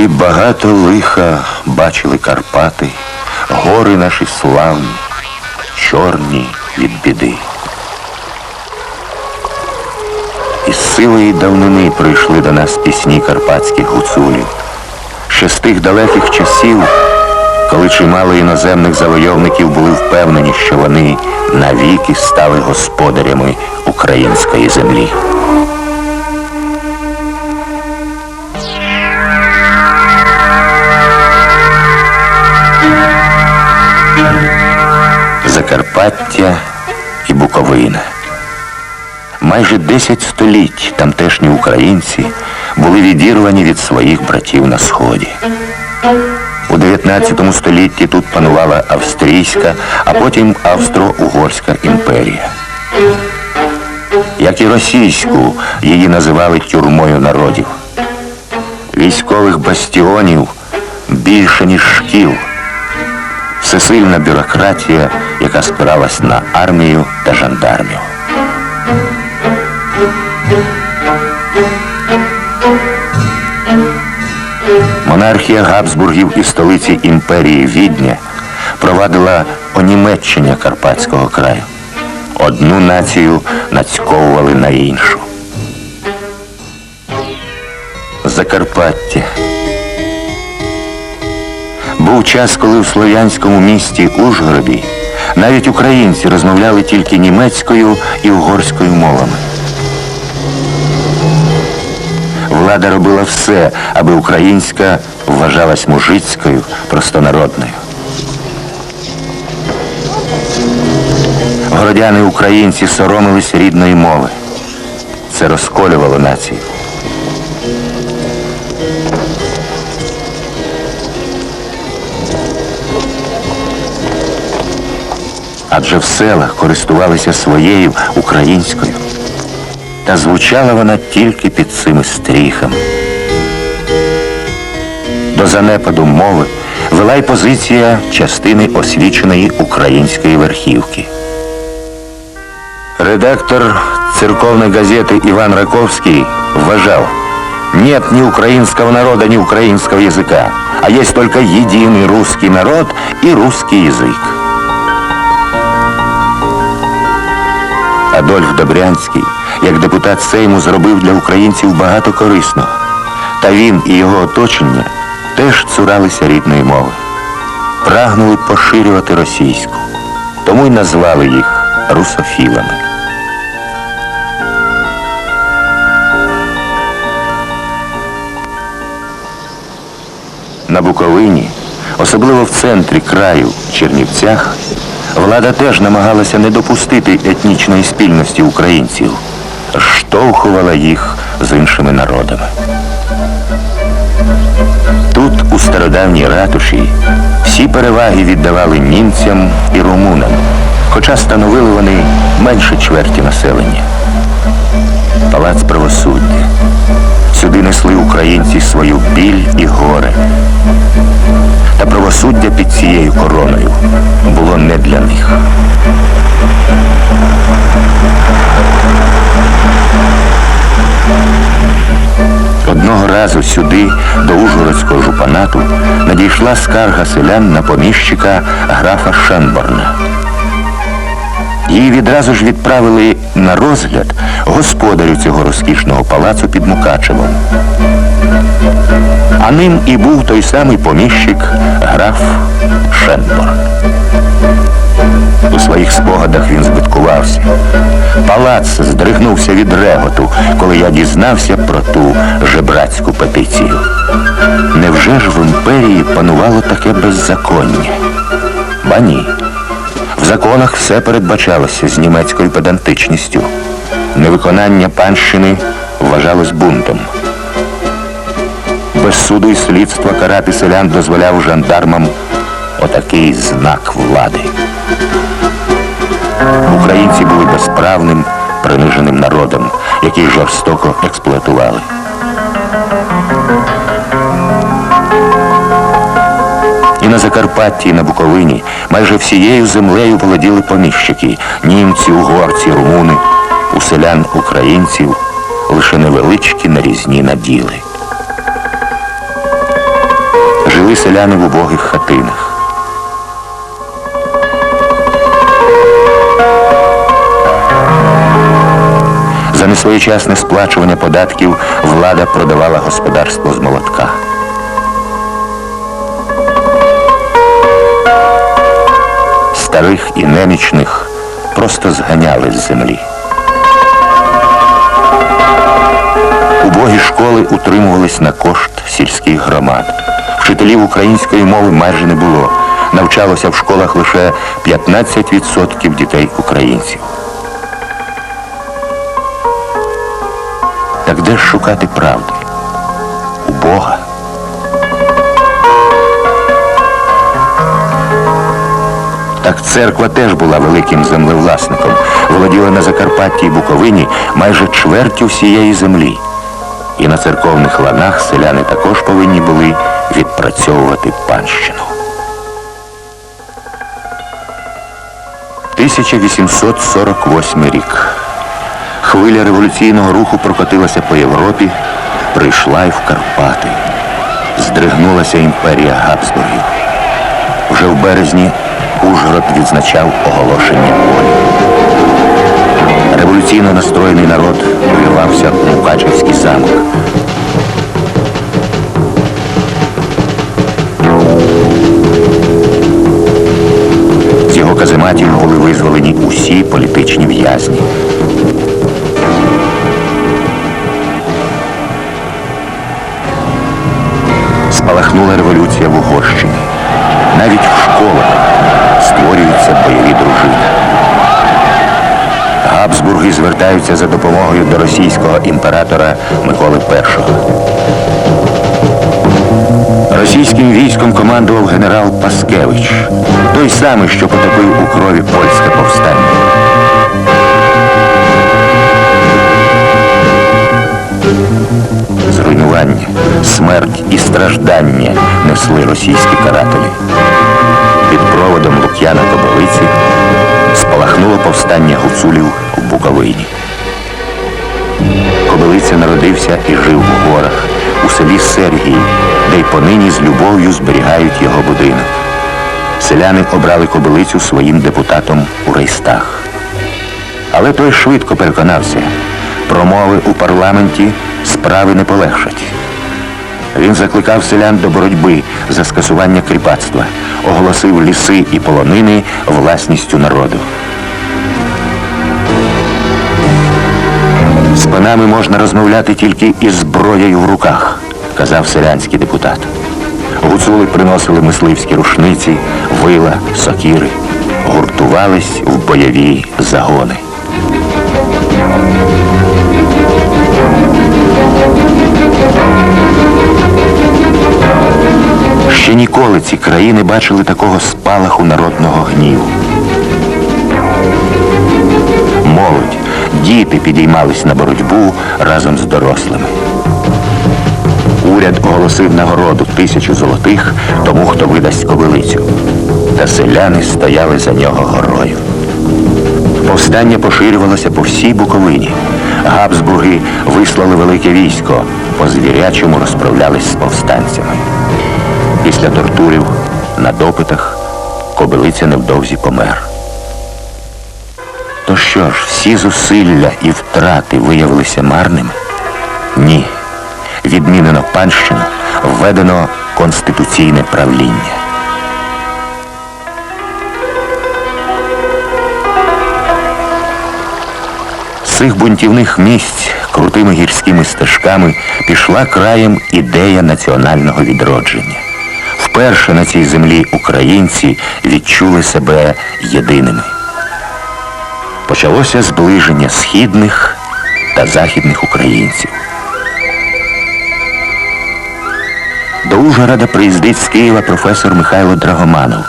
Ой, багато лиха бачили Карпати, гори наші славні, чорні від біди. Із сивої давнини прийшли до нас пісні карпатських гуцулів. Ще з тих далеких часів, коли чимало іноземних завойовників були впевнені, що вони навіки стали господарями української землі. Закарпаття і Буковина. Майже 10 століть тамтешні українці були відірвані від своїх братів на сході. У 19 столітті тут панувала Австрійська, а потім Австро-Угорська імперія. Як і російську, її називали тюрмою народів. Військових бастіонів більше, ніж шкіл. Всесильна бюрократія, яка спиралась на армію та жандармів. Монархія Габсбургів і столиці імперії Відня провадила онімеччення Карпатського краю. Одну націю нацьковували на іншу. Закарпаття. Був час, коли в слов'янському місті Ужгороді навіть українці розмовляли тільки німецькою і угорською мовами. Влада робила все, аби українська вважалась мужицькою, простонародною. Городяни українці соромились рідної мови. Це розколювало націю. Адже в селах користувалися своєю українською. Та звучала вона тільки під цими стріхами. До занепаду мови вела й позиція частини освіченої української верхівки. Редактор церковной газеты Иван Раковский вважал, нет ни украинского народа, ни украинского языка, а есть только единый русский народ и русский язык. Адольф Добрянський, як депутат Сейму, зробив для українців багато корисного. Та він і його оточення теж цуралися рідної мови. Прагнули поширювати російську. Тому й назвали їх русофілами. На Буковині, особливо в центрі краю Чернівцях, влада теж намагалася не допустити етнічної спільності українців, штовхувала їх з іншими народами. Тут, у стародавній ратуші, всі переваги віддавали німцям і румунам, хоча становили вони менше чверті населення. Палац правосуддя. Сюди несли українці свою біль і горе. Правосуддя під цією короною було не для них. Одного разу сюди, до Ужгородського жупанату, надійшла скарга селян на поміщика графа Шенборна. Її відразу ж відправили на розгляд господарю цього розкішного палацу під Мукачевом. А ним і був той самий поміщик граф Шенборн. У своїх спогадах він збиткувався. Палац здригнувся від реготу, коли я дізнався про ту жебрацьку петицію. Невже ж в імперії панувало таке беззаконня? Ба ні. Законах все передбачалося з німецькою педантичністю. Невиконання панщини вважалось бунтом. Без суду і слідства карати селян дозволяв жандармам отакий знак влади. Українці були безправним, приниженим народом, який жорстоко експлуатували. На Закарпатті, і на Буковині майже всією землею володіли поміщики, німці, угорці, румуни, у селян українців лише невеличкі нарізні наділи. жили селяни в убогих хатинах. За несвоєчасне сплачування податків влада продавала господарство з молотка. Старих і немічних просто зганяли з землі. Убогі школи утримувались на кошт сільських громад. Вчителів української мови майже не було. Навчалося в школах лише 15% дітей українців. Так де ж шукати правди? Церква теж була великим землевласником, володіла на Закарпатті і Буковині майже чвертю всієї землі. І на церковних ланах селяни також повинні були відпрацьовувати панщину. 1848 рік. Хвиля революційного руху прокотилася по Європі, прийшла й в Карпати. Здригнулася імперія Габсбургів. Вже в березні Ужгород відзначав оголошення волі. Революційно настроєний народ вривався в Мукачевський замок. З його казематів були визволені усі політичні в'язні. Габсбурги звертаються за допомогою до російського імператора Миколи І. Російським військом командував генерал Паскевич, той самий, що потопив у крові польське повстання. Зруйнування, смерть і страждання несли російські карателі. Під проводом Лук'яна Кобилиці спалахнуло повстання гуцулів у Буковині. Кобилиця народився і жив у горах у селі Сергії, де й понині з любов'ю зберігають його будинок. Селяни обрали кобилицю своїм депутатом у Рейстах. Але той швидко переконався, промови у парламенті справи не полегшать. Він закликав селян до боротьби за скасування кріпацтва, оголосив ліси і полонини власністю народу. З панами можна розмовляти тільки із зброєю в руках, казав селянський депутат. Гуцули приносили мисливські рушниці, вила, сокіри, гуртувались в бойові загони. Ще ніколи ці країни бачили такого спалаху народного гніву. Молодь, діти підіймались на боротьбу разом з дорослими. Уряд оголосив нагороду тисячу золотих тому, хто видасть кобилицю. Та селяни стояли за нього горою. Повстання поширювалося по всій Буковині. Габсбурги вислали велике військо, по звірячому розправлялись з повстанцями. Після тортурів на допитах кобилиця невдовзі помер. То що ж, всі зусилля і втрати виявилися марними? Ні. Відмінено панщину, введено конституційне правління. Цих бунтівних місць крутими гірськими стежками пішла краєм ідея національного відродження. Вперше на цій землі українці відчули себе єдиними. Почалося зближення східних та західних українців. До Ужгорода приїздить з Києва професор Михайло Драгоманов.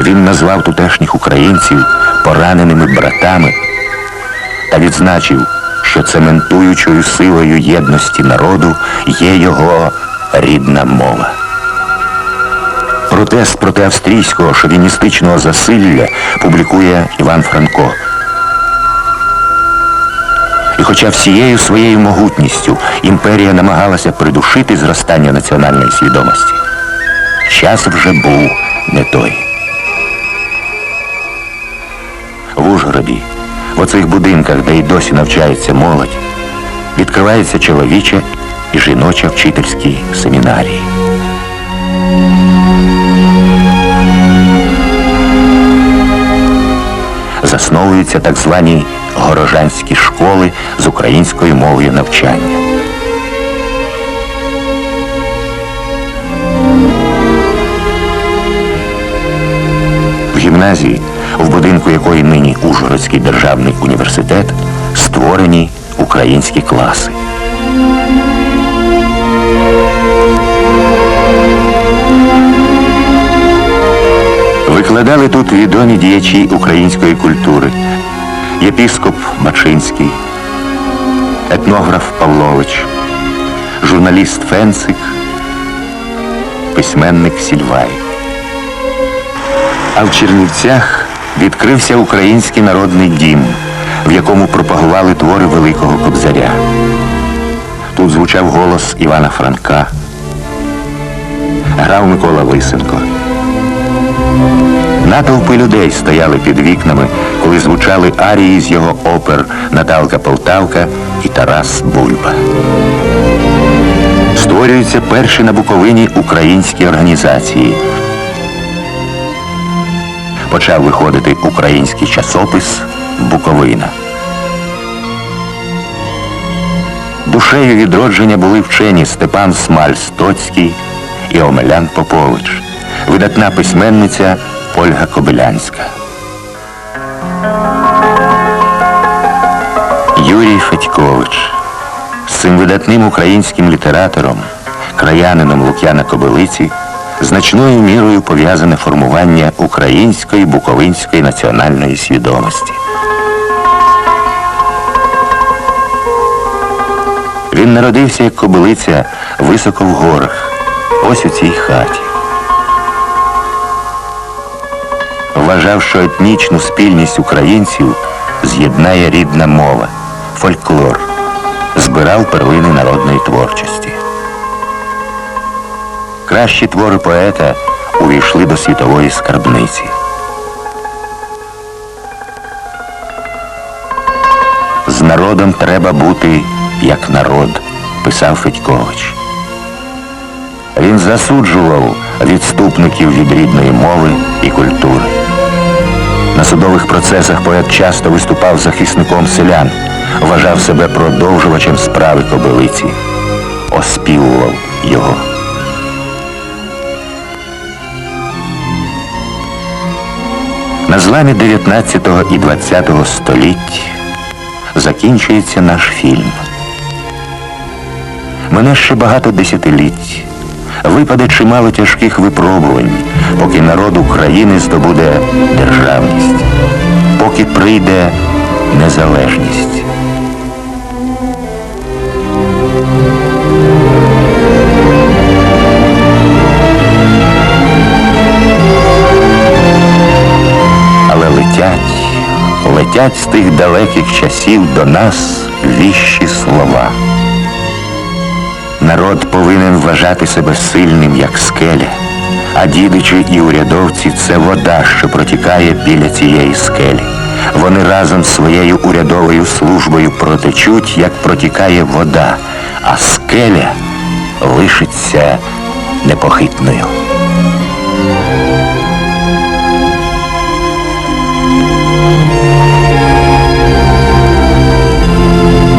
Він назвав тутешніх українців пораненими братами та відзначив, що цементуючою силою єдності народу є його рідна мова. Протест проти австрійського шовіністичного засилля публікує Іван Франко. І хоча всією своєю могутністю імперія намагалася придушити зростання національної свідомості, час вже був не той. В Ужгороді, в оцих будинках, де й досі навчається молодь, відкриваються чоловіча і жіноча вчительські семінарії. Засновуються так звані горожанські школи з українською мовою навчання. В гімназії, в будинку якої нині Ужгородський державний університет, створені українські класи. Викладали тут відомі діячі української культури, єпіскоп Мачинський, етнограф Павлович, журналіст Фенцик, письменник Сільвай. А в Чернівцях відкрився український народний дім, в якому пропагували твори Великого Кобзаря. Тут звучав голос Івана Франка, грав Микола Лисенко. Натовпи людей стояли під вікнами, коли звучали арії з його опер Наталка Полтавка і Тарас Бульба. Створюються перші на Буковині українські організації. Почав виходити український часопис Буковина. Душею відродження були вчені Степан Смаль Стоцький і Омелян Попович, видатна письменниця Ольга Кобилянська. Юрій Федькович з цим видатним українським літератором, краянином Лук'яна Кобилиці, значною мірою пов'язане формування української буковинської національної свідомості. Він народився як кобилиця високо в горах, ось у цій хаті. Вважав, що етнічну спільність українців з'єднає рідна мова, фольклор, збирав перлини народної творчості. Кращі твори поета увійшли до світової скарбниці. З народом треба бути як народ, писав Федькович. Він засуджував відступників від рідної мови і культури. На судових процесах поет часто виступав захисником селян, вважав себе продовжувачем справи кобилиці, оспівував його. На зламі 19 і 20 століть закінчується наш фільм. Мене ще багато десятиліть. Випаде чимало тяжких випробувань, поки народ України здобуде державність, поки прийде незалежність. Але летять, летять з тих далеких часів до нас віщі слова. Народ повинен вважати себе сильним, як скеля, а дідичі і урядовці це вода, що протікає біля цієї скелі. Вони разом своєю урядовою службою протечуть, як протікає вода, а скеля лишиться непохитною.